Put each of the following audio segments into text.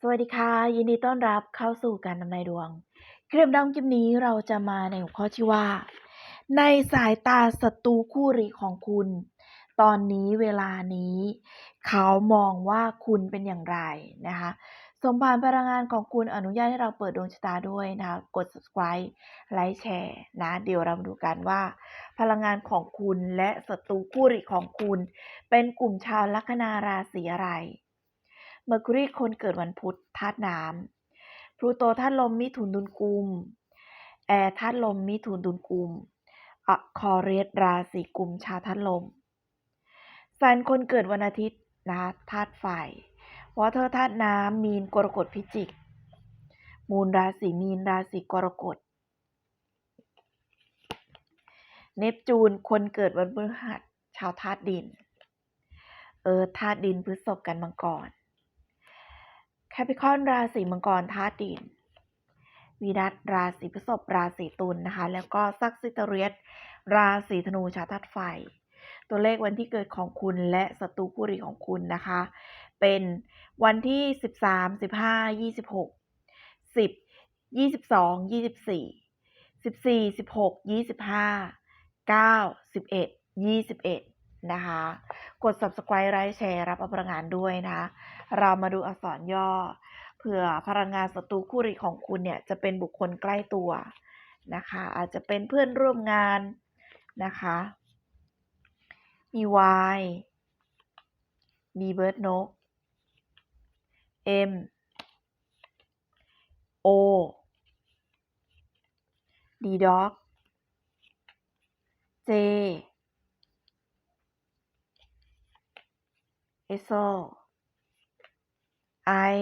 สวัสดีค่ะ ยินดีต้อนรับเข้าสู่การทำนายดวงคลิปดำคลิปนี้เราจะมาในหัวข้อที่ว่า ในสายตาศัตรูคู่รีของคุณ ตอนนี้เวลานี้ เขามองว่าคุณเป็นอย่างไรนะคะสมผ่านพลังงานของคุณอนุญาตให้เราเปิดดวงชะตาด้วยนะคะกด subscribe ไลค์แชร์นะเดี๋ยวเรามาดูกันว่า พลังงานของคุณและศัตรูคู่รีของคุณ เป็นกลุ่มชาวลัคนาราศีอะไร เมอร์คิวรีคนเกิดวันพุธธาตุน้ำพลูโตธาตุลมมิถุนดุลกุม แอร์ธาตุลมมิถุนดุลกุมอะคอเรียสราศีกุมชาธาตุลมสันคนเกิดวันอาทิตย์นะคะธาตุไฟวอเทอร์ธาตุน้ำมีนกรกฎพิจิก มูลราศีมีนราศีกรกฎ เนปจูนคนเกิดวันพฤหัสชาวธาตุดิน เออธาตุดินพฤษภกันมังกร แคปิคอนราศีมังกรธาตุดินวีนัสราศีพฤษภราศีตุลนะคะ แล้วก็ซักซิตเรียสราศีธนูชาวธาตุไฟ ตัวเลขวันที่เกิดของคุณและศัตรูคู่รีของคุณนะคะ เป็นวันที่ 13 15 26 10 22 24 14 16 25 9 11 21 นะคะ กด subscribe ไลค์แชร์รับเอาพลังงานด้วยนะคะ เรามาดูอักษรย่อ เผื่อพลังงานศัตรูคู่รีของคุณเนี่ยจะเป็นบุคคลใกล้ตัวนะคะ อาจจะเป็นเพื่อนร่วมงานนะคะ มี Y มีเบิร์ดนก M O D dog J S O I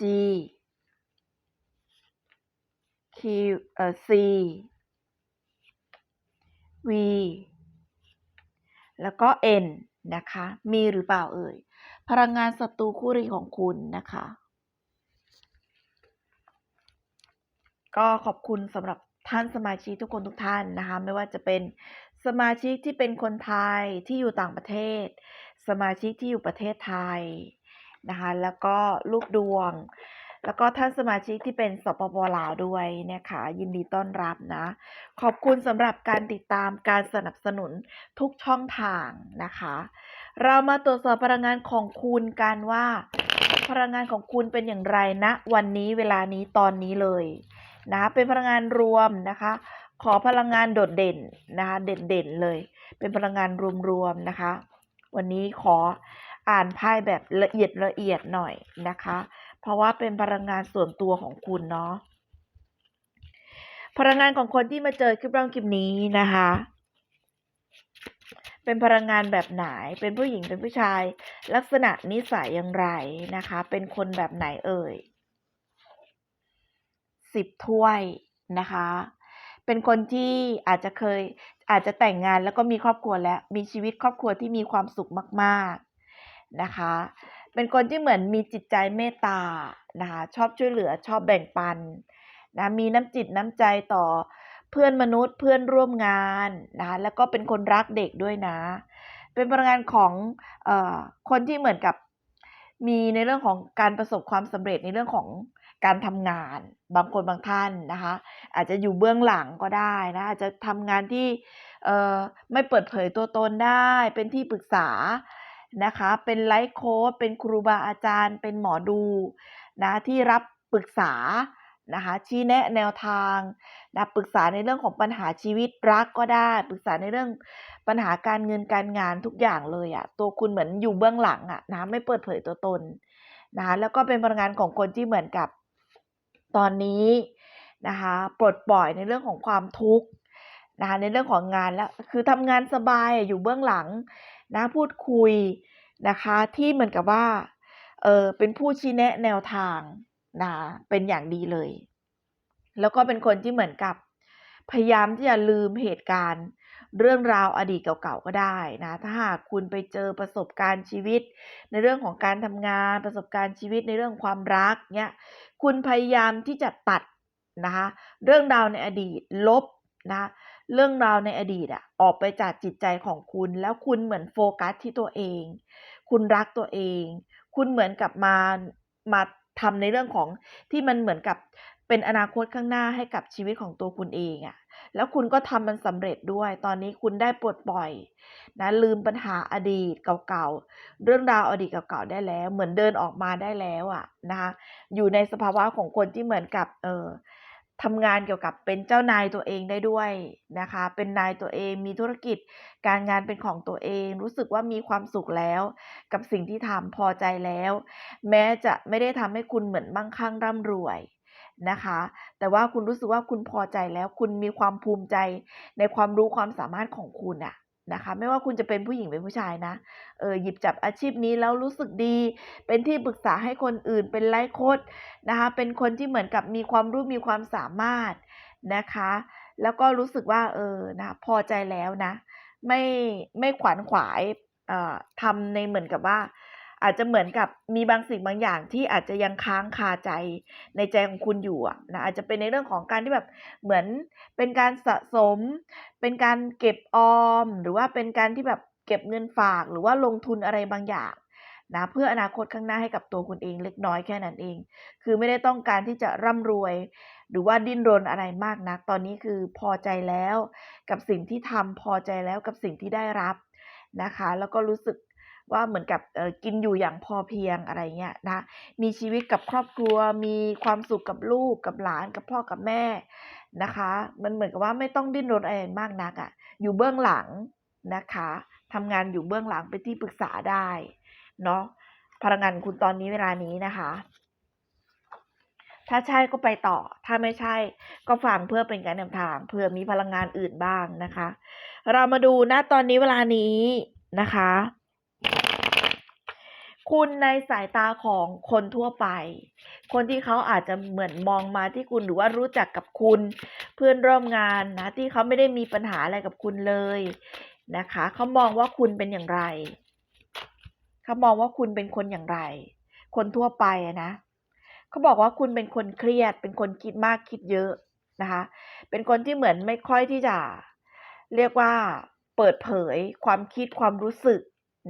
G Q เอ่อ C V แล้วก็ N นะคะ มีหรือเปล่าเอ่ย พลังงานศัตรูคู่รีของคุณนะคะ ก็ขอบคุณสำหรับท่านสมาชิกทุกคนทุกท่านนะคะ ไม่ว่าจะเป็น สมาชิกที่เป็นคนไทยที่อยู่ต่างประเทศ สมาชิกที่อยู่ประเทศไทยนะคะแล้วก็ลูกดวง แล้วก็ท่านสมาชิกที่เป็นสปปลาวด้วยนะคะยินดีต้อนรับนะ ขอบคุณสำหรับการติดตามการสนับสนุนทุกช่องทางนะคะ เรามาตรวจสอบพลังงานของคุณกันว่าพลังงานของคุณเป็นอย่างไรณนะ วันนี้เวลานี้ตอนนี้เลยนะะเป็นพลังงานรวมนะคะ ขอพลังงานโดดเด่นนะคะเด่นๆเลย เป็นพลังงานรวมๆนะคะ วันนี้ขออ่านไพ่แบบละเอียดละเอียดหน่อยนะคะ เพราะว่าเป็นพลังงานส่วนตัวของคุณเนาะพลังงานของคนที่มาเจอคลิปร่องคลิปนี้นะคะ เป็นพลังงานแบบไหน เป็นผู้หญิงเป็นผู้ชาย ลักษณะนิสัยอย่างไรนะคะ เป็นคนแบบไหนเอ่ยสิบถ้วยนะคะ เป็นคนที่อาจจะเคยอาจจะแต่งงานแล้วก็มีครอบครัวแล้ว มีชีวิตครอบครัวที่มีความสุขมากๆนะคะ เป็นคนที่เหมือนมีจิตใจเมตตานะคะชอบช่วยเหลือชอบแบ่งปันนะมีน้ำจิตน้ำใจต่อเพื่อนมนุษย์เพื่อนร่วมงานนะคะแล้วก็เป็นคนรักเด็กด้วยนะ เป็นพลังงานของเออคนที่เหมือนกับมีในเรื่องของการประสบความสำเร็จในเรื่องของ การทำงาน บางคนบางท่านนะคะ อาจจะอยู่เบื้องหลังก็ได้นะอาจจะทำงานที่เออไม่เปิดเผยตัวตนได้ เป็นที่ปรึกษานะคะ เป็นไลฟ์โค้ชเป็นครูบาอาจารย์ เป็นหมอดูนะที่รับปรึกษานะคะชี้แนะแนวทางนะปรึกษาในเรื่องของปัญหาชีวิตรักก็ได้ ปรึกษาในเรื่องปัญหาการเงินการงานทุกอย่างเลยอะตัวคุณเหมือนอยู่เบื้องหลังอะนะไม่เปิดเผยตัวตนนะะแล้วก็เป็นพลังงานของคนที่เหมือนกับ ตอนนี้นะคะปลดปล่อยในเรื่องของความทุกข์นะคะในเรื่องของงานแล้วคือทำงานสบายอยู่เบื้องหลังนะพูดคุยนะคะที่เหมือนกับว่าเออเป็นผู้ชี้แนะแนวทางนะเป็นอย่างดีเลย แล้วก็เป็นคนที่เหมือนกับพยายามที่จะลืมเหตุการณ์ เรื่องราวอดีตเก่าๆก็ได้นะถ้าหากคุณไปเจอประสบการณ์ชีวิต ในเรื่องของการทำงานประสบการณ์ชีวิตในเรื่องความรักเนี่ย คุณพยายามที่จะตัดนะคะเรื่องราวในอดีตลบนะเรื่องราวในอดีตอะออกไปจากจิตใจของคุณ แล้วคุณเหมือนโฟกัสที่ตัวเอง คุณรักตัวเอง คุณเหมือนกับมามาทำในเรื่องของที่มันเหมือนกับเป็นอนาคตข้างหน้าให้กับชีวิตของตัวคุณเองอะ แล้วคุณก็ทำมันสำเร็จด้วย ตอนนี้คุณได้ปลดปล่อยนะลืมปัญหาอดีตเก่าๆ เรื่องราวอดีตเก่าๆได้แล้ว เหมือนเดินออกมาได้แล้วอะนะคะอยู่ในสภาวะของคนที่เหมือนกับเอ่อทำงานเกี่ยวกับเป็นเจ้านายตัวเองได้ด้วยนะคะ เป็นนายตัวเองมีธุรกิจ การงานเป็นของตัวเอง รู้สึกว่ามีความสุขแล้ว กับสิ่งที่ทำพอใจแล้ว แม้จะไม่ได้ทำให้คุณเหมือนมั่งคั่งร่ำรวย นะคะ แต่ว่าคุณรู้สึกว่าคุณพอใจแล้ว คุณมีความภูมิใจในความรู้ความสามารถของคุณอะนะคะ ไม่ว่าคุณจะเป็นผู้หญิงเป็นผู้ชายนะเออหยิบจับอาชีพนี้แล้วรู้สึกดี เป็นที่ปรึกษาให้คนอื่น เป็นไลฟ์โคชนะคะ เป็นคนที่เหมือนกับมีความรู้มีความสามารถนะคะ แล้วก็รู้สึกว่าเออนะพอใจแล้วนะ ไม่ไม่ขวนขวายเอ่อทำในเหมือนกับว่า อาจจะเหมือนกับมีบางสิ่งบางอย่างที่อาจจะยังค้างคาใจในใจของคุณอยู่นะอาจจะเป็นในเรื่องของการที่แบบเหมือนเป็นการสะสม เป็นการเก็บออม หรือว่าเป็นการที่แบบเก็บเงินฝากหรือว่าลงทุนอะไรบางอย่างนะเพื่ออนาคตข้างหน้าให้กับตัวคุณเองเล็กน้อยแค่นั้นเอง คือไม่ได้ต้องการที่จะร่ำรวย หรือว่าดิ้นรนอะไรมากนัก ตอนนี้คือพอใจแล้ว กับสิ่งที่ทำพอใจแล้วกับสิ่งที่ได้รับนะคะ แล้วก็รู้สึก ว่าเหมือนกับเออกินอยู่อย่างพอเพียงอะไรเงี้ยนะมีชีวิตกับครอบครัว มีความสุขกับลูกกับหลานกับพ่อกับแม่นะคะ มันเหมือนกับว่าไม่ต้องดิ้นรนอะไรมากนักอะอยู่เบื้องหลังนะคะทำงานอยู่เบื้องหลังเป็นที่ปรึกษาได้เนาะพลังงานคุณตอนนี้เวลานี้นะคะ ถ้าใช่ก็ไปต่อ ถ้าไม่ใช่ก็ฟังเพื่อเป็นการนำทางเผื่อมีพลังงานอื่นบ้างนะคะ เรามาดูณตอนนี้เวลานี้นะคะ คุณในสายตาของคนทั่วไป คนที่เขาอาจจะเหมือนมองมาที่คุณหรือว่ารู้จักกับคุณ เพื่อนร่วมงานนะที่เขาไม่ได้มีปัญหาอะไรกับคุณเลยนะคะเขามองว่าคุณเป็นอย่างไรเขามองว่าคุณเป็นคนอย่างไร คนทั่วไปนะเขาบอกว่าคุณเป็นคนเครียด เป็นคนคิดมากคิดเยอะนะคะ เป็นคนที่เหมือนไม่ค่อยที่จะ เรียกว่าเปิดเผยความคิดความรู้สึก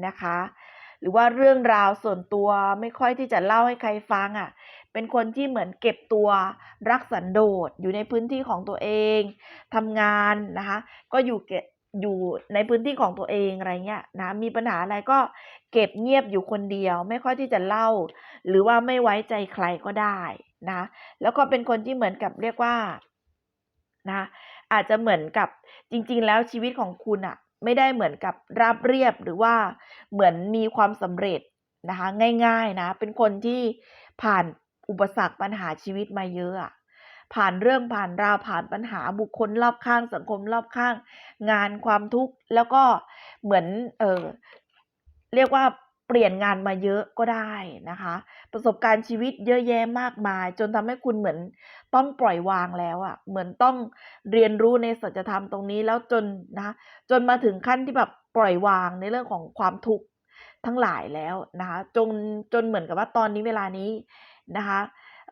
นะคะ หรือว่าเรื่องราวส่วนตัวไม่ค่อยที่จะเล่าให้ใครฟังอะเป็นคนที่เหมือนเก็บตัวรักสันโดษอยู่ในพื้นที่ของตัวเองทำงานนะคะ ก็อยู่เกะอยู่ในพื้นที่ของตัวเองอะไรเงี้ยนะมีปัญหาอะไรก็เก็บเงียบอยู่คนเดียว ไม่ค่อยที่จะเล่า หรือว่าไม่ไว้ใจใครก็ได้นะแล้วก็เป็นคนที่เหมือนกับเรียกว่านะอาจจะเหมือนกับจริง ๆ แล้วชีวิตของคุณน่ะ ไม่ได้เหมือนกับราบเรียบหรือว่าเหมือนมีความสำเร็จนะคะง่ายๆนะเป็นคนที่ผ่านอุปสรรคปัญหาชีวิตมาเยอะอะผ่านเรื่องผ่านราวผ่านปัญหาบุคคลรอบข้างสังคมรอบข้าง งานความทุกข์แล้วก็เหมือนเออเรียกว่า เปลี่ยนงานมาเยอะก็ได้นะคะ ประสบการณ์ชีวิตเยอะแยะมากมาย จนทำให้คุณเหมือนต้องปล่อยวางแล้วอะเหมือนต้องเรียนรู้ในสัจธรรมตรงนี้แล้วจนนะจนมาถึงขั้นที่แบบปล่อยวางในเรื่องของความทุกข์ทั้งหลายแล้วนะคะจนจนเหมือนกับว่าตอนนี้เวลานี้นะคะ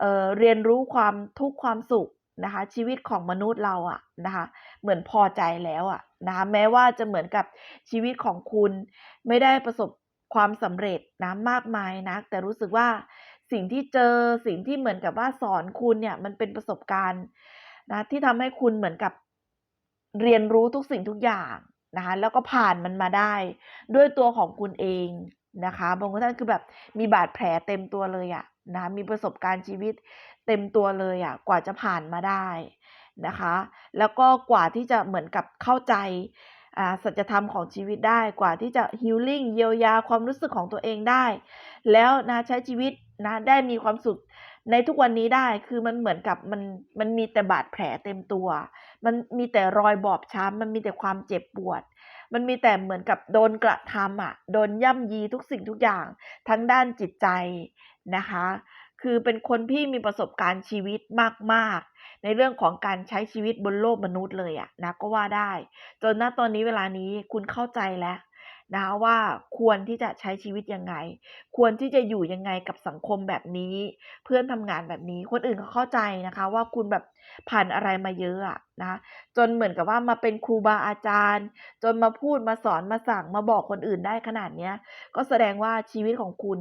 เเรียนรู้ความทุกข์ความสุขนะคะ ชีวิตของมนุษย์เราอะนะคะ เหมือนพอใจแล้วอะนะคะแม้ว่าจะเหมือนกับชีวิตของคุณไม่ได้ประสบ ความสำเร็จนะมากมายนักแต่รู้สึกว่าสิ่งที่เจอสิ่งที่เหมือนกับว่าสอนคุณเนี่ยมันเป็นประสบการณ์นะที่ทำให้คุณเหมือนกับเรียนรู้ทุกสิ่งทุกอย่างนะคะแล้วก็ผ่านมันมาได้ ด้วยตัวของคุณเองนะคะบางท่านคือแบบมีบาดแผลเต็มตัวเลยอะนะมีประสบการณ์ชีวิตเต็มตัวเลยอะกว่าจะผ่านมาได้นะคะ แล้วก็กว่าที่จะเหมือนกับเข้าใจ สัจธรรมของชีวิตได้กว่าที่จะ healing เยียวยาความรู้สึกของตัวเองได้ แล้วนะใช้ชีวิตนะได้มีความสุขในทุกวันนี้ได้คือมันเหมือนกับมันมันมีแต่บาดแผลเต็มตัว มันมีแต่รอยบอบช้ำมันมีแต่ความเจ็บปวด มันมีแต่เหมือนกับโดนกระทำอะโดนย่ำยีทุกสิ่งทุกอย่าง ทั้งด้านจิตใจนะคะ คือเป็นคนที่มีประสบการณ์ชีวิตมาก ๆ ในเรื่องของการใช้ชีวิตบนโลกมนุษย์เลยอะนะก็ว่าได้ จนณตอนนี้เวลานี้คุณเข้าใจแล้ว นะคะว่าควรที่จะใช้ชีวิตยังไง ควรที่จะอยู่ยังไงกับสังคมแบบนี้ เพื่อนทำงานแบบนี้ คนอื่นเขาเข้าใจนะคะ ว่าคุณแบบผ่านอะไรมาเยอะอะนะคะจนเหมือนกับว่ามาเป็นครูบาอาจารย์ จนมาพูดมาสอนมาสั่งมาบอกคนอื่นได้ขนาดเนี้ยก็แสดงว่าชีวิตของคุณ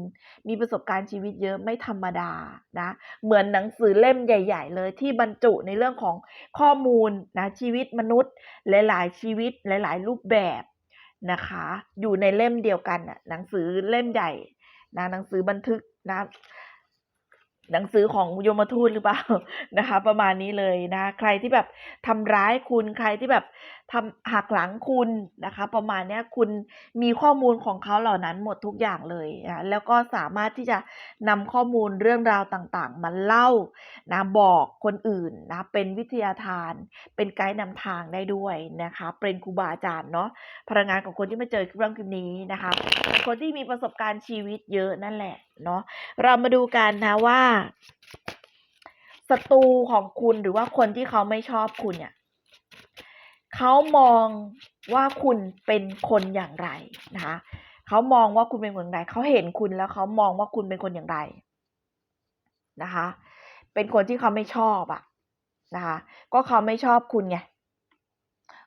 มีประสบการณ์ชีวิตเยอะไม่ธรรมดานะเหมือนหนังสือเล่มใหญ่ ๆ เลยที่บรรจุในเรื่องของข้อมูลนะชีวิตมนุษย์ หลาย ๆ ชีวิตหลาย ๆ รูปแบบ นะคะ อยู่ในเล่มเดียวกันน่ะหนังสือเล่มใหญ่นะหนังสือบันทึกนะหนังสือของยมทูตหรือเปล่านะคะ ประมาณนี้เลยนะ ใครที่แบบทำร้ายคุณใครที่แบบ ทำหักหลังคุณนะคะ ประมาณนี้คุณมีข้อมูลของเขาเหล่านั้นหมดทุกอย่างเลยนะแล้วก็สามารถที่จะนำข้อมูลเรื่องราวต่างๆ มาเล่านะบอกคนอื่นนะเป็นวิทยาทาน เป็นไกด์นำทางได้ด้วยนะคะ เป็นครูบาอาจารย์เนาะพลังงานของคนที่มาเจอเรื่องคลิปนี้นะคะ คนที่มีประสบการณ์ชีวิตเยอะนั่นแหละเนาะเรามาดูกันนะว่าศัตรูของคุณหรือว่าคนที่เขาไม่ชอบคุณเนี่ย เขามองว่าคุณเป็นคนอย่างไรนะคะเขามองว่าคุณเป็นคนอย่างไรเขาเห็นคุณแล้วเขามองว่าคุณเป็นคนอย่างไรนะคะ เป็นคนที่เขาไม่ชอบอะนะคะ ก็เขาไม่ชอบคุณไง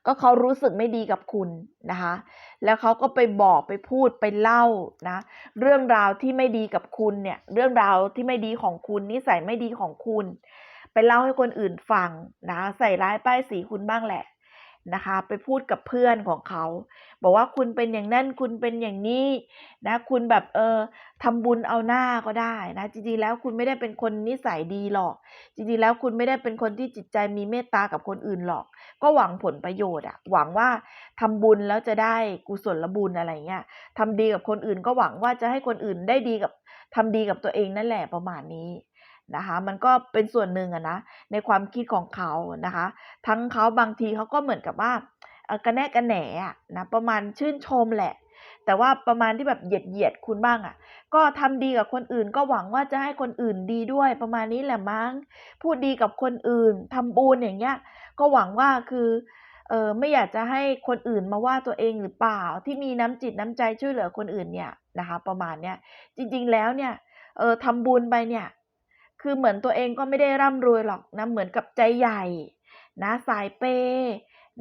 ก็เขารู้สึกไม่ดีกับคุณนะคะ แล้วเขาก็ไปบอกไปพูดไปเล่านะ เรื่องราวที่ไม่ดีกับคุณเนี่ย เรื่องราวที่ไม่ดีของคุณนิสัยไม่ดีของคุณ ไปเล่าให้คนอื่นฟังนะ ใส่ร้ายป้ายสีคุณบ้างแหละ นะคะ ไปพูดกับเพื่อนของเขา บอกว่าคุณเป็นอย่างนั้นคุณเป็นอย่างนี้นะ คุณแบบเออทำบุญเอาหน้าก็ได้นะจริงๆแล้วคุณไม่ได้เป็นคนนิสัยดีหรอก จริงๆแล้วคุณไม่ได้เป็นคนที่จิตใจมีเมตตากับคนอื่นหรอก ก็หวังผลประโยชน์อะหวังว่าทำบุญแล้วจะได้กุศลบุญอะไรเงี้ยทำดีกับคนอื่นก็หวังว่าจะให้คนอื่นได้ดีกับทำดีกับตัวเองนั่นแหละประมาณนี้ นะคะมันก็เป็นส่วนหนึ่งอะนะในความคิดของเขานะคะ ทั้งเขาบางทีเขาก็เหมือนกับว่ากระแนะกระแหนอะนะประมาณชื่นชมแหละ แต่ว่าประมาณที่แบบเหยียดเหยียดคุณบ้างอะก็ทำดีกับคนอื่นก็หวังว่าจะให้คนอื่นดีด้วยประมาณนี้แหละมั้งพูดดีกับคนอื่นทำบุญอย่างเงี้ยก็หวังว่าคือเออไม่อยากจะให้คนอื่นมาว่าตัวเองหรือเปล่า ที่มีน้ำจิตน้ำใจช่วยเหลือคนอื่นเนี่ยนะคะ ประมาณเนี้ยจริงๆแล้วเนี่ยเออทำบุญไปเนี่ย คือเหมือนตัวเองก็ไม่ได้ร่ำรวยหรอกนะเหมือนกับใจใหญ่นะสายเป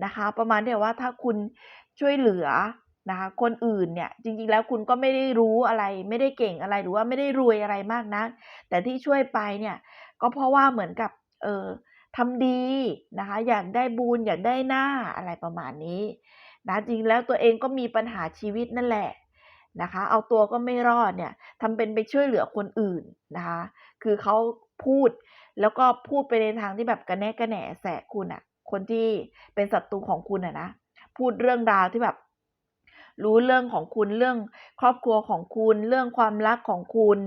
นะคะ ประมาณที่ว่าถ้าคุณช่วยเหลือนะคะคนอื่นเนี่ยจริงๆแล้วคุณก็ไม่ได้รู้อะไรไม่ได้เก่งอะไรหรือว่าไม่ได้รวยอะไรมากนะแต่ที่ช่วยไปเนี่ยก็เพราะว่าเหมือนกับเออทำดีนะคะอยากได้บุญอยากได้หน้าอะไรประมาณนี้นะจริงแล้วตัวเองก็มีปัญหาชีวิตนั่นแหละ นะคะ เอาตัวก็ไม่รอดเนี่ยทำเป็นไปช่วยเหลือคนอื่นนะคะ คือเขาพูดแล้วก็พูดไปในทางที่แบบกระแนะกระแหนแสะคุณอะคนที่เป็นศัตรูของคุณอะนะ พูดเรื่องราวที่แบบ รู้เรื่องของคุณเรื่องครอบครัวของคุณ เรื่องความรักของคุณ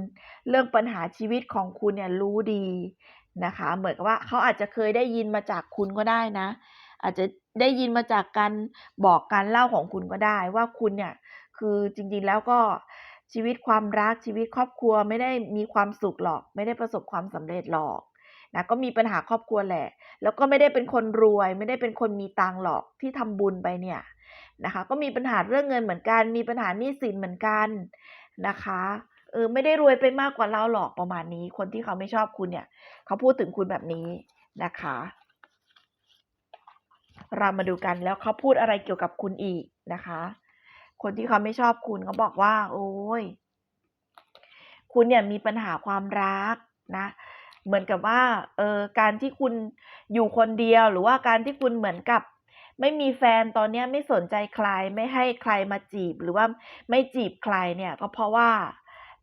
เรื่องปัญหาชีวิตของคุณเนี่ยรู้ดีนะคะ เหมือนกับว่าเขาอาจจะเคยได้ยินมาจากคุณก็ได้นะ อาจจะได้ยินมาจากการบอกการเล่าของคุณก็ได้ ว่าคุณเนี่ย คือจริงๆแล้วก็ชีวิตความรักชีวิตครอบครัวไม่ได้มีความสุขหรอก ไม่ได้ประสบความสำเร็จหรอกนะก็มีปัญหาครอบครัวแหละ แล้วก็ไม่ได้เป็นคนรวย ไม่ได้เป็นคนมีตังหรอกที่ทำบุญไปเนี่ยนะคะ ก็มีปัญหาเรื่องเงินเหมือนกัน มีปัญหาหนี้สินเหมือนกันนะคะเออไม่ได้รวยไปมากกว่าเราหรอกประมาณนี้ คนที่เขาไม่ชอบคุณเนี่ย เขาพูดถึงคุณแบบนี้นะคะ เรามาดูกันแล้วเขาพูดอะไรเกี่ยวกับคุณอีกนะคะ คนที่เขาไม่ชอบคุณเขาบอกว่า โอ้ย คุณเนี่ยมีปัญหาความรักนะ เหมือนกับว่า เออการที่คุณอยู่คนเดียว หรือว่าการที่คุณเหมือนกับ ไม่มีแฟนตอนเนี้ยไม่สนใจใคร ไม่ให้ใครมาจีบ หรือว่าไม่จีบใครเนี่ย ก็เพราะว่า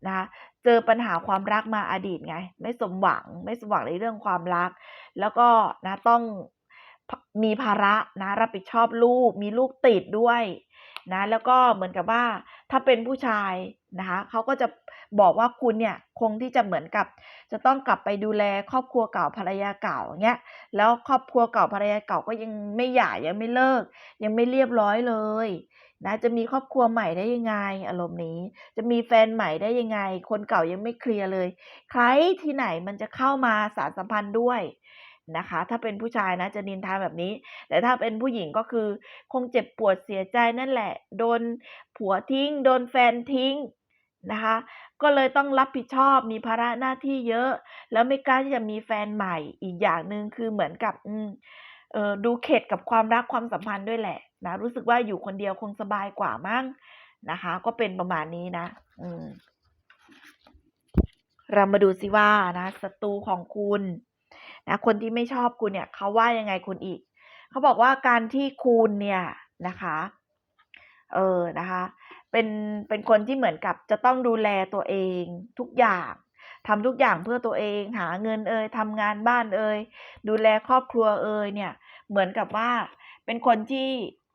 นะคะเจอปัญหาความรักมาอดีตไง ไม่สมหวัง ไม่สมหวังในเรื่องความรัก แล้วก็นะต้องมีภาระนะรับผิดชอบลูก มีลูกติดด้วย นะแล้วก็เหมือนกับว่าถ้าเป็นผู้ชายนะคะเขาก็จะบอกว่าคุณเนี่ยคงที่จะเหมือนกับ จะต้องกลับไปดูแลครอบครัวเก่าภรรยาเก่าเงี้ยแล้วครอบครัวเก่าภรรยาเก่าก็ยังไม่หย่ายังไม่เลิก ยังไม่เรียบร้อยเลยนะจะมีครอบครัวใหม่ได้ยังไง อารมณ์นี้ จะมีแฟนใหม่ได้ยังไง คนเก่ายังไม่เคลียร์เลย ใครที่ไหนมันจะเข้ามาสารสัมพันธ์ด้วย นะคะ ถ้าเป็นผู้ชายนะจะนินทาแบบนี้ แต่ถ้าเป็นผู้หญิงก็คือคงเจ็บปวดเสียใจนั่นแหละ โดนผัวทิ้ง โดนแฟนทิ้งนะคะ ก็เลยต้องรับผิดชอบมีภาระหน้าที่เยอะ แล้วไม่กล้าที่จะมีแฟนใหม่ อีกอย่างหนึ่งคือเหมือนกับอืมเออดูเข็ดกับความรักความสัมพันธ์ด้วยแหละนะรู้สึกว่าอยู่คนเดียวคงสบายกว่ามั้งนะคะ ก็เป็นประมาณนี้นะ อืมเรามาดูซิว่านะศัตรูของคุณ นะคนที่ไม่ชอบคุณเนี่ยเขาว่ายังไงคุณอีก เขาบอกว่าการที่คุณเนี่ยนะคะเออนะคะเป็นเป็นคนที่เหมือนกับจะต้องดูแลตัวเองทุกอย่างทำทุกอย่างเพื่อตัวเองหาเงินเอ่ยทำงานบ้านเอ่ยดูแลครอบครัวเอ่ยเนี่ย เหมือนกับว่าเป็นคนที่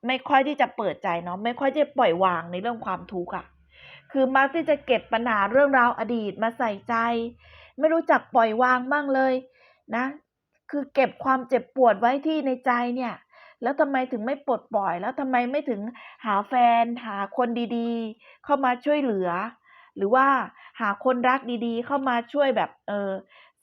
ไม่ค่อยที่จะเปิดใจเนาะไม่ค่อยจะปล่อยวางในเรื่องความทุกข์อะคือมักที่จะเก็บปัญหาเรื่องราวอดีตมาใส่ใจ ไม่รู้จักปล่อยวางบ้างเลย นะ คือเก็บความเจ็บปวดไว้ที่ในใจเนี่ย แล้วทำไมถึงไม่ปลดปล่อย แล้วทำไมไม่ถึงหาแฟน หาคนดีๆ เข้ามาช่วยเหลือ หรือว่าหาคนรักดีๆ เข้ามาช่วยแบบเออ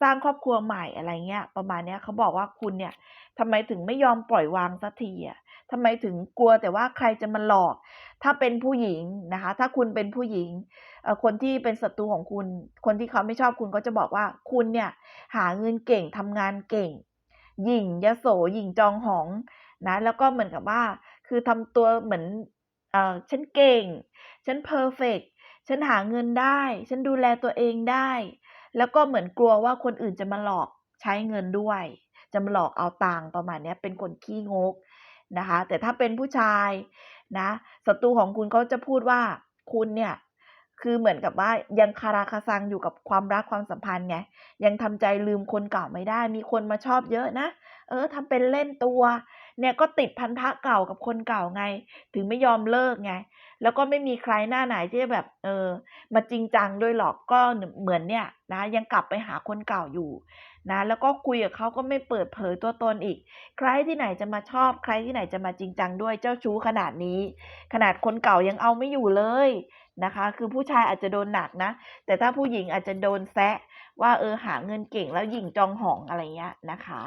สร้างครอบครัวใหม่อะไรเงี้ย ประมาณเนี้ยเขาบอกว่าคุณเนี่ยทำไมถึงไม่ยอมปล่อยวางสักทีอะทำไมถึงกลัวแต่ว่าใครจะมาหลอก ถ้าเป็นผู้หญิงนะคะ ถ้าคุณเป็นผู้หญิง คนที่เป็นศัตรูของคุณ คนที่เขาไม่ชอบคุณก็จะบอกว่าคุณเนี่ย หาเงินเก่งทำงานเก่ง หยิ่งยโสหยิ่งจองหองนะแล้วก็เหมือนกับว่า คือทำตัวเหมือนเออฉันเก่ง ฉันเพอร์เฟกฉันหาเงินได้ ฉันดูแลตัวเองได้ แล้วก็เหมือนกลัวว่าคนอื่นจะมาหลอกใช้เงินด้วย จะมาหลอกเอาตังค์ประมาณนี้เป็นคนขี้งกนะคะ แต่ถ้าเป็นผู้ชายนะศัตรูของคุณเขาจะพูดว่าคุณเนี่ย คือเหมือนกับว่ายังคาราคาซังอยู่กับความรักความสัมพันธ์ไงยังทำใจลืมคนเก่าไม่ได้ มีคนมาชอบเยอะนะ เออทำเป็นเล่นตัว เนี่ยก็ติดพันธะเก่ากับคนเก่าไง ถึงไม่ยอมเลิกไง แล้วก็ไม่มีใครหน้าไหนที่จะแบบ เออ มาจริงจังด้วยหรอกก็เหมือนเนี่ยนะ ยังกลับไปหาคนเก่าอยู่นะแล้วก็คุยกับเขาก็ไม่เปิดเผยตัวตนอีก ใครที่ไหนจะมาชอบ ใครที่ไหนจะมาจริงจังด้วยเจ้าชู้ขนาดนี้ ขนาดคนเก่ายังเอาไม่อยู่เลย นะคะ คือผู้ชายอาจจะโดนหนักนะ แต่ถ้าผู้หญิงอาจจะโดนแซะว่าเออหาเงินเก่งแล้วหยิ่งจองหองอะไรเงี้ยนะคะ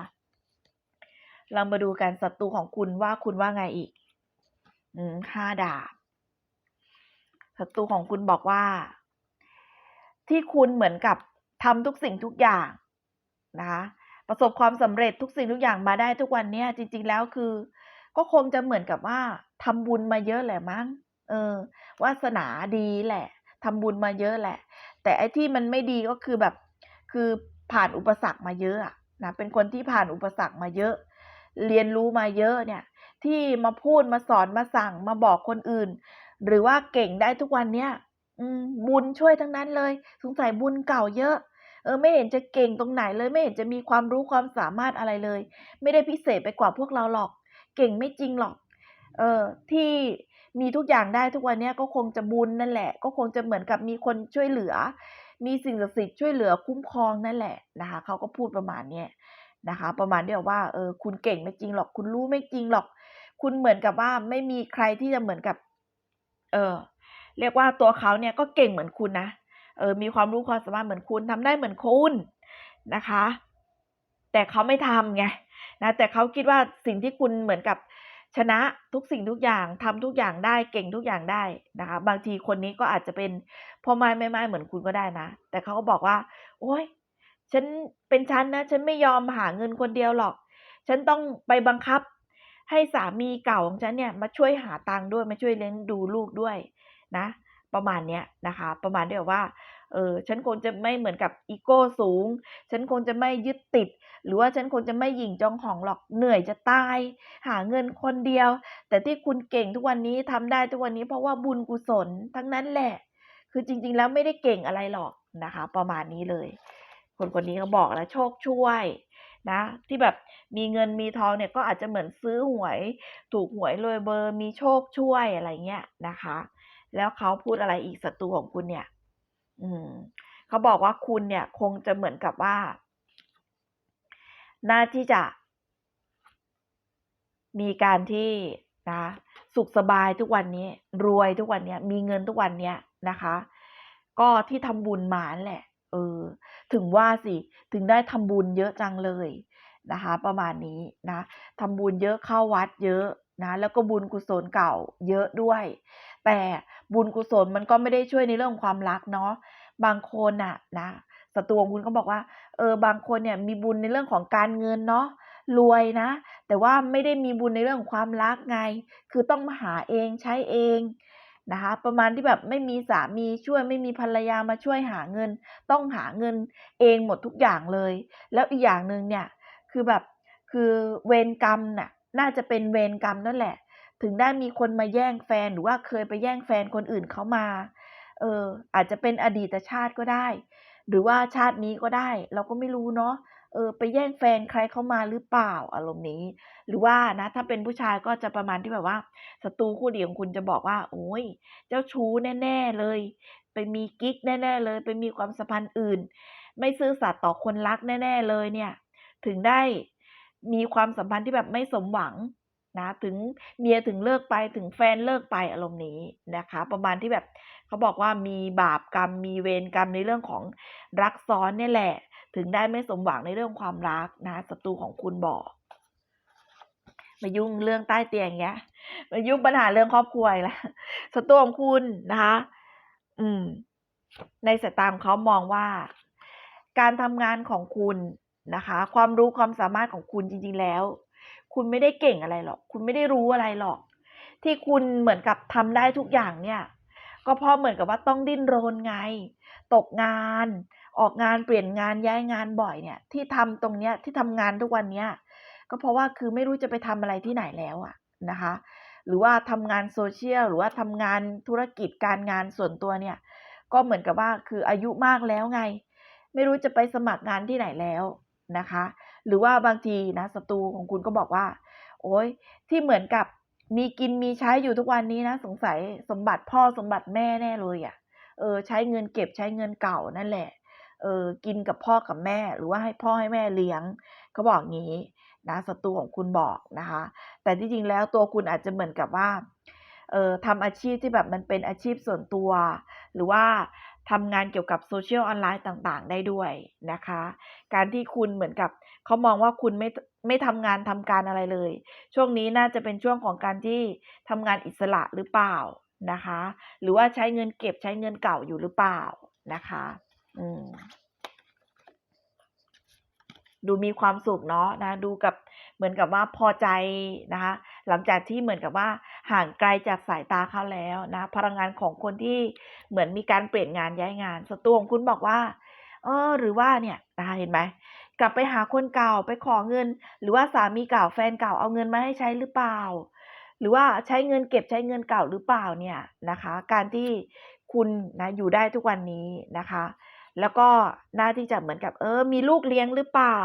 เรามาดูกันศัตรูของคุณว่าคุณว่าไงอีก อืมห้าดาบศัตรูของคุณบอกว่า ที่คุณเหมือนกับทำทุกสิ่งทุกอย่างนะคะประสบความสำเร็จทุกสิ่งทุกอย่างมาได้ทุกวันเนี้ยจริง ๆ แล้วคือ ก็คงจะเหมือนกับว่าทำบุญมาเยอะแหละมั้ง เออวาสนาดีแหละทำบุญมาเยอะแหละ แต่ไอ้ที่มันไม่ดีก็คือแบบ คือผ่านอุปสรรคมาเยอะนะเป็นคนที่ผ่านอุปสรรคมาเยอะ เรียนรู้มาเยอะเนี่ย ที่มาพูดมาสอนมาสั่งมาบอกคนอื่น หรือว่าเก่งได้ทุกวันเนี้ยบุญช่วยทั้งนั้นเลย สงสัยบุญเก่าเยอะ เออ ไม่เห็นจะเก่งตรงไหนเลย ไม่เห็นจะมีความรู้ความสามารถอะไรเลย ไม่ได้พิเศษไปกว่าพวกเราหรอก เก่งไม่จริงหรอก เออที่ มีทุกอย่างได้ทุกวันนี้ก็คงจะบุญนั่นแหละ ก็คงจะเหมือนกับมีคนช่วยเหลือ มีสิ่งศักดิ์สิทธิ์ช่วยเหลือคุ้มครองนั่นแหละนะคะเขาก็พูดประมาณเนี้ยนะคะ ประมาณที่แบบว่าเออคุณเก่งไม่จริงหรอกคุณรู้ไม่จริงหรอก คุณเหมือนกับว่าไม่มีใครที่จะเหมือนกับ เออเรียกว่าตัวเขาเนี่ยก็เก่งเหมือนคุณนะเออมีความรู้ความสามารถเหมือนคุณทำได้เหมือนคุณนะคะ แต่เขาไม่ทำไงนะแต่เขาคิดว่าสิ่งที่คุณเหมือนกับ ชนะทุกสิ่งทุกอย่างทำทุกอย่างได้เก่งทุกอย่างได้นะคะ บางทีคนนี้ก็อาจจะเป็นพ่อไม้แม่ไม้เหมือนคุณก็ได้นะ แต่เขาก็บอกว่า โอ๊ยฉันเป็นฉันนะ ฉันไม่ยอมหาเงินคนเดียวหรอก ฉันต้องไปบังคับ ให้สามีเก่าของฉันเนี่ยมาช่วยหาตังค์ด้วยมาช่วยเลี้ยงดูลูกด้วยนะ ประมาณเนี้ยนะคะ ประมาณที่แบบว่า เออฉันคงจะไม่เหมือนกับอีโก้สูง ฉันคงจะไม่ยึดติด หรือว่าฉันคงจะไม่หยิ่งจองหองหรอกเหนื่อยจะตาย หาเงินคนเดียว แต่ที่คุณเก่งทุกวันนี้ทำได้ทุกวันนี้เพราะว่าบุญกุศลทั้งนั้นแหละ คือจริง ๆ แล้วไม่ได้เก่งอะไรหรอกนะคะ ประมาณนี้เลย คนคนนี้เขาบอกแล้วโชคช่วยนะที่แบบมีเงินมีทองเนี่ยก็อาจจะเหมือนซื้อหวย ถูกหวยรวยเบอร์มีโชคช่วยอะไรเงี้ยนะคะ แล้วเขาพูดอะไรอีกศัตรูของคุณเนี่ย อืมเขาบอกว่าคุณเนี่ยคงจะเหมือนกับว่า น่าที่จะ มีการที่นะสุขสบายทุกวันนี้ รวยทุกวันนี้มีเงินทุกวันนี้นะคะ ก็ที่ทำบุญมาแหละ เออ ถึงว่าสิ ถึงได้ทำบุญเยอะจังเลยนะคะ ประมาณนี้นะทำบุญเยอะเข้าวัดเยอะนะ แล้วก็บุญกุศลเก่า เยอะด้วย แต่ บุญกุศลมันก็ไม่ได้ช่วยในเรื่องของความรักเนาะบางคนน่ะนะศัตรูของคุณก็บอกว่า เออบางคนเนี่ยมีบุญในเรื่องของการเงินเนาะรวยนะ แต่ว่าไม่ได้มีบุญในเรื่องของความรักไง คือต้องมาหาเองใช้เองนะคะประมาณที่แบบไม่มีสามีช่วยไม่มีภรรยามาช่วยหาเงิน ต้องหาเงินเองหมดทุกอย่างเลย แล้วอีกอย่างหนึ่งเนี่ยคือแบบคือเวรกรรมน่ะน่าจะเป็นเวรกรรมนั่นแหละ ถึงได้มีคนมาแย่งแฟนหรือว่าเคยไปแย่งแฟนคนอื่นเขามา เออ อาจจะเป็นอดีตชาติก็ได้ หรือว่าชาตินี้ก็ได้ เราก็ไม่รู้เนาะ เออ ไปแย่งแฟนใครเข้ามาหรือเปล่าอารมณ์นี้ หรือว่านะ ถ้าเป็นผู้ชายก็จะประมาณที่แบบว่าศัตรูคู่ดีของคุณจะบอกว่า โอ้ย เจ้าชู้แน่ ๆเลย ไปมีกิ๊กแน่ ๆ เลย ไปมีความสัมพันธ์อื่น ไม่ซื่อสัตย์ต่อคนรักแน่ ๆเลยเนี่ย ถึงได้มีความสัมพันธ์ที่แบบไม่สมหวัง นะถึงเมียถึงเลิกไปถึงแฟนเลิกไปอารมณ์นี้นะคะ ประมาณที่แบบเขาบอกว่ามีบาปกรรมมีเวรกรรมในเรื่องของรักซ้อนนี่แหละ ถึงได้ไม่สมหวังในเรื่องความรักนะศัตรูของคุณบอกมายุ่งเรื่องใต้เตียงเงี้ยมายุ่งปัญหาเรื่องครอบครัวแล้วศัตรูของคุณนะคะ อืม ในสายตาของเขามองว่า การทำงานของคุณนะคะ ความรู้ความสามารถของคุณจริง ๆแล้ว คุณไม่ได้เก่งอะไรหรอก คุณไม่ได้รู้อะไรหรอก ที่คุณเหมือนกับทำได้ทุกอย่างเนี่ย ก็เพราะเหมือนกับว่าต้องดิ้นรนไง ตกงาน ออกงานเปลี่ยนงานย้ายงานบ่อยเนี่ย ที่ทำตรงเนี้ยที่ทำงานทุกวันเนี้ยก็เพราะว่าคือไม่รู้จะไปทำอะไรที่ไหนแล้วอะนะคะ หรือว่าทำงานโซเชียลหรือว่าทำงานธุรกิจการงานส่วนตัวเนี่ย ก็เหมือนกับว่าคืออายุมากแล้วไง ไม่รู้จะไปสมัครงานที่ไหนแล้วนะคะหรือว่าบางทีนะศัตรูของคุณก็บอกว่า โอ้ยที่เหมือนกับมีกินมีใช้อยู่ทุกวันนี้นะ สงสัยสมบัติพ่อสมบัติแม่แน่เลยอะ่ะเออใช้เงินเก็บใช้เงินเก่านั่นแหละเออกินกับพ่อกับแม่หรือว่าให้พ่อให้แม่เลี้ยงเขาบอกงี้นะศัตรูของคุณบอกนะคะ แต่ที่จริงแล้วตัวคุณอาจจะเหมือนกับว่าเออทำอาชีพที่แบบมันเป็นอาชีพส่วนตัว หรือว่าทำงานเกี่ยวกับโซเชียลออนไลน์ต่างๆ ได้ด้วยนะคะ การที่คุณเหมือนกับ เขามองว่าคุณไม่ไม่ทำงานทำการอะไรเลย ช่วงนี้น่าจะเป็นช่วงของการที่ทำงานอิสระหรือเปล่านะคะ หรือว่าใช้เงินเก็บใช้เงินเก่าอยู่หรือเปล่านะคะ อืมดูมีความสุขเนาะนะ ดูกับเหมือนกับว่าพอใจนะคะ หลังจากที่เหมือนกับว่าห่างไกลจากสายตาเขาแล้วนะ พลังงานของคนที่เหมือนมีการเปลี่ยนงานย้ายงานศัตรูของคุณบอกว่า เออ หรือว่าเนี่ยนะคะเห็นไหม กลับไปหาคนเก่าไปขอเงิน หรือว่าสามีเก่าแฟนเก่าเอาเงินมาให้ใช้หรือเปล่า หรือว่าใช้เงินเก็บใช้เงินเก่าหรือเปล่าเนี่ยนะคะ การที่คุณนะอยู่ได้ทุกวันนี้นะคะ แล้วก็น่าที่จะเหมือนกับเออ มีลูกเลี้ยงหรือเปล่า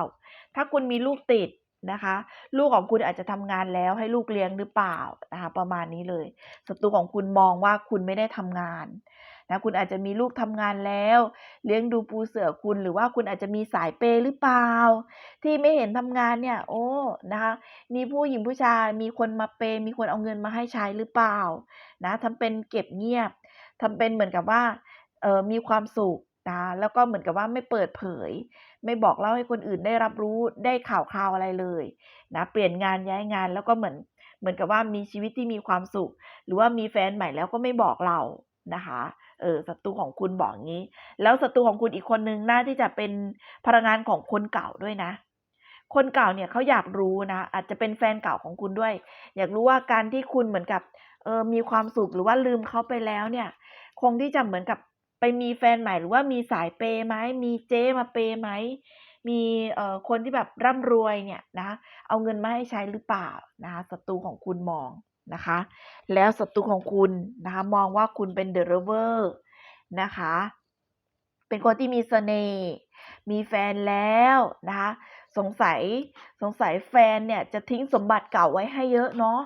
ถ้าคุณมีลูกติดนะคะ ลูกของคุณอาจจะทำงานแล้วให้ลูกเลี้ยงหรือเปล่านะคะประมาณนี้เลยศัตรูของคุณมองว่าคุณไม่ได้ทำงาน นะคุณอาจจะมีลูกทำงานแล้ว เลี้ยงดูปูเสือคุณหรือว่าคุณอาจจะมีสายเปย์หรือเปล่า ที่ไม่เห็นทำงานเนี่ย โอ้นะคะ มีผู้หญิงผู้ชายมีคนมาเปย์มีคนเอาเงินมาให้ใช้หรือเปล่านะทำเป็นเก็บเงียบทำเป็นเหมือนกับว่าเออมีความสุขนะแล้วก็เหมือนกับว่าไม่เปิดเผย ไม่บอกเล่าให้คนอื่นได้รับรู้ได้ข่าวคราวอะไรเลยนะเปลี่ยนงานย้ายงานแล้วก็เหมือนเหมือนกับว่ามีชีวิตที่มีความสุข หรือว่ามีแฟนใหม่แล้วก็ไม่บอกเรานะคะ เออศัตรูของคุณบอกงี้ แล้วศัตรูของคุณอีกคนนึงน่าที่จะเป็นพลังงานของคนเก่าด้วยนะ คนเก่าเนี่ยเขาอยากรู้นะ อาจจะเป็นแฟนเก่าของคุณด้วย อยากรู้ว่าการที่คุณเหมือนกับเออมีความสุขหรือว่าลืมเขาไปแล้วเนี่ย คงที่จะเหมือนกับไปมีแฟนใหม่หรือว่ามีสายเปย์ไหมมีเจ๊มาเปย์ไหมมีเอ่อคนที่แบบร่ำรวยเนี่ยนะ เอาเงินมาให้ใช้หรือเปล่านะคะศัตรูของคุณมอง นะคะ แล้วศัตรูของคุณนะคะมองว่าคุณเป็นเดอะเวอร์นะคะ เป็นคนที่มีเสน่ห์มีแฟนแล้วนะคะสงสัยสงสัยแฟนเนี่ยจะทิ้งสมบัติเก่าไว้ให้เยอะเนาะ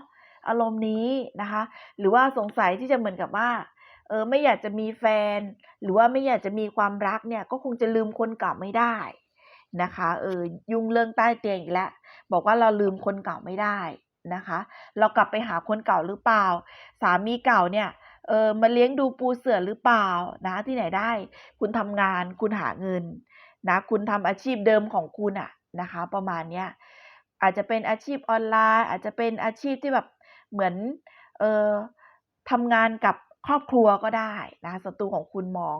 อารมณ์นี้นะคะ หรือว่าสงสัยที่จะเหมือนกับว่าเออไม่อยากจะมีแฟน หรือว่าไม่อยากจะมีความรักเนี่ยก็คงจะลืมคนเก่าไม่ได้นะคะเออยุ่งเรื่องใต้เตียงอีกแล้วบอกว่าเราลืมคนเก่าไม่ได้ นะคะ เรากลับไปหาคนเก่าหรือเปล่า สามีเก่าเนี่ยเออมาเลี้ยงดูปูเสือหรือเปล่านะที่ไหนได้ คุณทำงานคุณหาเงินนะคุณทำอาชีพเดิมของคุณอะนะคะ ประมาณเนี้ยอาจจะเป็นอาชีพออนไลน์ อาจจะเป็นอาชีพที่แบบเหมือนเออทำงานกับครอบครัวก็ได้นะคะศัตรูของคุณมอง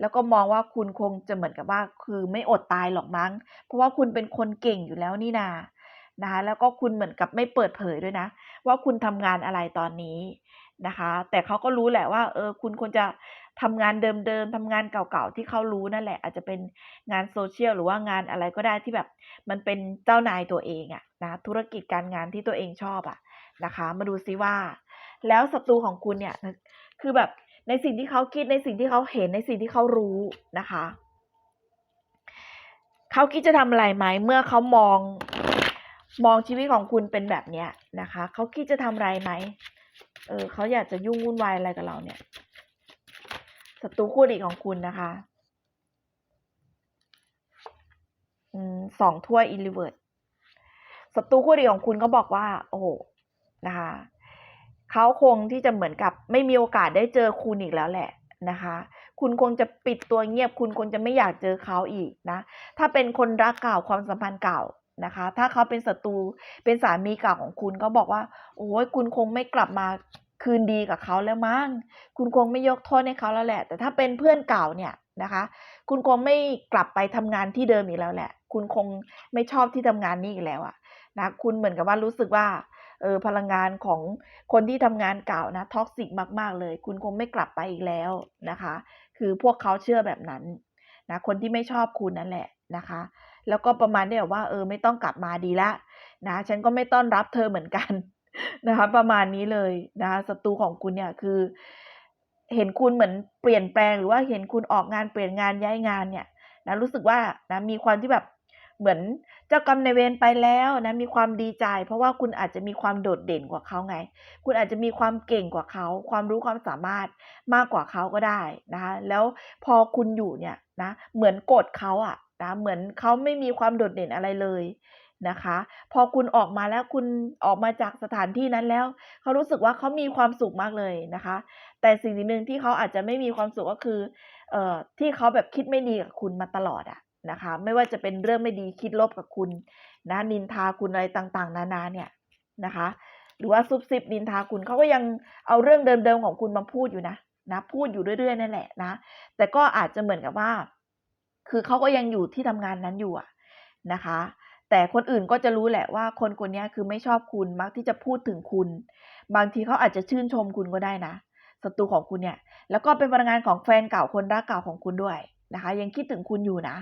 แล้วก็มองว่าคุณคงจะเหมือนกับว่า คือไม่อดตายหรอกมั้ง เพราะว่าคุณเป็นคนเก่งอยู่แล้วนี่นา นะคะแล้วก็คุณเหมือนกับไม่เปิดเผยด้วยนะ ว่าคุณทำงานอะไรตอนนี้นะคะ แต่เขาก็รู้แหละว่าเออคุณควรจะทำงานเดิมๆทำงานเก่าๆที่เขารู้นั่นแหละ อาจจะเป็นงาน Social หรือว่างานอะไรก็ได้ที่แบบ มันเป็นเจ้านายตัวเองอะนะธุรกิจการงานที่ตัวเองชอบอะนะคะ มาดูซิว่า แล้วศัตรูของคุณเนี่ยคือแบบในสิ่งที่เขาคิดในสิ่งที่เขาเห็นในสิ่งที่เขารู้นะคะเขาคิดจะทำอะไรไหมเมื่อเขามอง มองชีวิตของคุณเป็นแบบเนี้ยนะคะ เขาคิดจะทำอะไรไหม เออเขาอยากจะยุ่งวุ่นวายอะไรกับเราเนี่ยศัตรูคู่อริของคุณนะคะอืม2ถ้วย in reverse ศัตรูคู่อริของคุณเขาบอกว่า โอ้โฮนะคะเขาคงที่จะเหมือนกับไม่มีโอกาสได้เจอคุณอีกแล้วแหละนะคะ คุณคงจะปิดตัวเงียบ คุณคงจะไม่อยากเจอเขาอีกนะ ถ้าเป็นคนรักเก่าความสัมพันธ์เก่า นะคะ ถ้าเขาเป็นศัตรูเป็นสามีเก่าของคุณเขาบอกว่า โอ้โฮคุณคงไม่กลับมาคืนดีกับเขาแล้วมั้งคุณคงไม่ยกโทษให้เขาแล้วแหละ แต่ถ้าเป็นเพื่อนเก่าเนี่ยนะคะ คุณคงไม่กลับไปทำงานที่เดิมอีกแล้วแหละ คุณคงไม่ชอบที่ทำงานนี้อีกแล้วอะนะคุณเหมือนกับว่ารู้สึกว่าเออพลังงานของคนที่ทำงานเก่านะ toxic มากๆเลย คุณคงไม่กลับไปอีกแล้วนะคะ คือพวกเขาเชื่อแบบนั้นนะคนที่ไม่ชอบคุณนั่นแหละนะคะ แล้วก็ประมาณที่แบบว่าเออไม่ต้องกลับมาดีแล้วนะฉันก็ไม่ต้อนรับเธอเหมือนกันนะคะประมาณนี้เลยนะคะศัตรูของคุณเนี่ยคือ เห็นคุณเหมือนเปลี่ยนแปลงหรือว่าเห็นคุณออกงานเปลี่ยนงานย้ายงานเนี่ยนะรู้สึกว่านะมีความที่แบบเหมือนเจ้ากรรมนเวรไปแล้วนะมีความดีใจ เพราะว่าคุณอาจจะมีความโดดเด่นกว่าเขาไง คุณอาจจะมีความเก่งกว่าเขา ความรู้ความสามารถมากกว่าเขาก็ได้นะคะแล้วพอคุณอยู่เนี่ยนะเหมือนกดเขาอะ นะเหมือนเขาไม่มีความโดดเด่นอะไรเลยนะคะ พอคุณออกมาแล้วคุณออกมาจากสถานที่นั้นแล้วเขารู้สึกว่าเขามีความสุขมากเลยนะคะ แต่สิ่งหนึ่งที่เขาอาจจะไม่มีความสุขก็คือเอ่อที่เขาแบบคิดไม่ดีกับคุณมาตลอดอะนะคะ ไม่ว่าจะเป็นเรื่องไม่ดีคิดลบกับคุณนะนินทาคุณอะไรต่างๆ นานาเนี่ยนะคะ หรือว่าซุบซิบนินทาคุณเขาก็ยังเอาเรื่องเดิมๆของคุณมาพูดอยู่นะนะพูดอยู่เรื่อยๆนั่นแหละนะ แต่ก็อาจจะเหมือนกับว่า คือเขาก็ยังอยู่ที่ทำงานนั้นอยู่ะนะคะ แต่คนอื่นก็จะรู้แหละว่าคนคนนี้คือไม่ชอบคุณมักที่จะพูดถึงคุณ บางทีเขาอาจจะชื่นชมคุณก็ได้นะศัตรูของคุณเนี่ย แล้วก็เป็นพลังงานของแฟนเก่าคนรักเก่าของคุณด้วยนะคะ ยังคิดถึงคุณอยู่นะ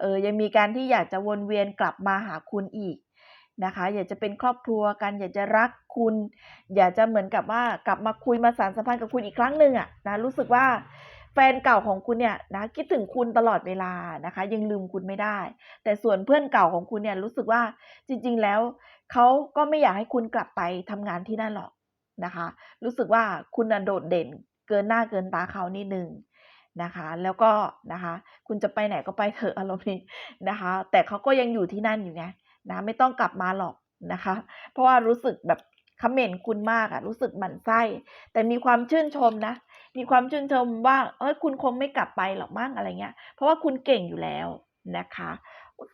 เออยังมีการที่อยากจะวนเวียนกลับมาหาคุณอีกนะคะ อยากจะเป็นครอบครัวกัน อยากจะรักคุณ อยากจะเหมือนกับว่ากลับมาคุยมาสานสัมพันธ์กับคุณอีกครั้งหนึ่งอะนะรู้สึกว่า แฟนเก่าของคุณเนี่ยนะคิดถึงคุณตลอดเวลานะคะ ยังลืมคุณไม่ได้ แต่ส่วนเพื่อนเก่าของคุณเนี่ยรู้สึกว่าจริง ๆ แล้วเขาก็ไม่อยากให้คุณกลับไปทำงานที่นั่นหรอกนะคะ รู้สึกว่าคุณน่ะโดดเด่นเกินหน้าเกินตาเขานิดนึงนะคะ แล้วก็นะคะ คุณจะไปไหนก็ไปเถอะอารมณ์นี้นะคะ แต่เขาก็ยังอยู่ที่นั่นอยู่ไงนะไม่ต้องกลับมาหรอกนะคะ เพราะว่ารู้สึกแบบเขม่นคุณมากอะรู้สึกหมั่นไส้ แต่มีความชื่นชมนะ มีความชื่นชมว่าเฮ้ยคุณคงไม่กลับไปหรอกมั้งอะไรเงี้ย เพราะว่าคุณเก่งอยู่แล้วนะคะ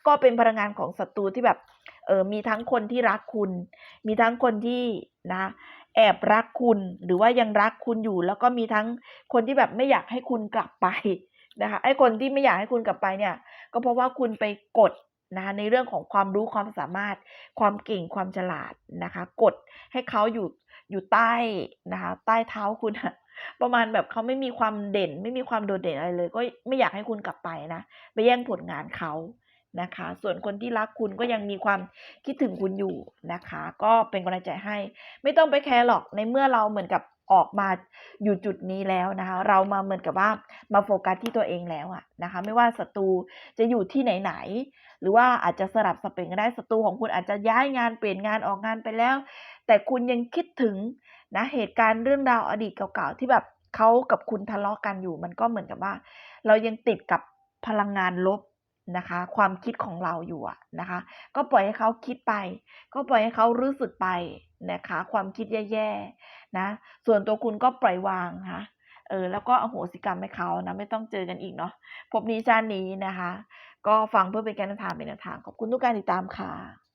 ก็เป็นพลังงานของศัตรูที่แบบเออมีทั้งคนที่รักคุณ มีทั้งคนที่นะแอบรักคุณหรือว่ายังรักคุณอยู่ แล้วก็มีทั้งคนที่แบบไม่อยากให้คุณกลับไปนะคะไอ้คนที่ไม่อยากให้คุณกลับไปเนี่ย ก็เพราะว่าคุณไปกดนะคะในเรื่องของความรู้ความสามารถ ความเก่งความฉลาดนะคะ กดให้เขาอยู่อยู่ใต้นะคะใต้เท้าคุณ ประมาณแบบเขาไม่มีความเด่น ไม่มีความโดดเด่นอะไรเลย ก็ไม่อยากให้คุณกลับไปนะไปแย่งผลงานเขานะคะ ส่วนคนที่รักคุณก็ยังมีความคิดถึงคุณอยู่นะคะ ก็เป็นกำลังใจให้ ไม่ต้องไปแคร์หรอกในเมื่อเราเหมือนกับออกมาอยู่จุดนี้แล้วนะคะ เรามาเหมือนกับว่ามาโฟกัสที่ตัวเองแล้วอะนะคะ ไม่ว่าศัตรูจะอยู่ที่ไหนๆหรือว่าอาจจะสลับสเปลี่ยนก็ได้ศัตรูของคุณอาจจะย้ายงานเปลี่ยนงานออกงานไปแล้ว แต่คุณยังคิดถึง นะเหตุการณ์เรื่องราวอดีตเก่าๆที่แบบเขากับคุณทะเลาะกันอยู่ มันก็เหมือนกับว่า เรายังติดกับพลังงานลบนะคะ ความคิดของเราอยู่นะคะ ก็ปล่อยให้เขาคิดไป ก็ปล่อยให้เขารู้สึกไปนะคะ ความคิดแย่ๆนะ ส่วนตัวคุณก็ปล่อยวางนะคะเออแล้วก็อโหสิกรรมให้เขานะไม่ต้องเจอกันอีกเนาะภพนี้ชาตินี้นะคะ ก็ฟังเพื่อเป็นการนวทางเป็นแนวทางขอบคุณทุกการติดตามค่ะ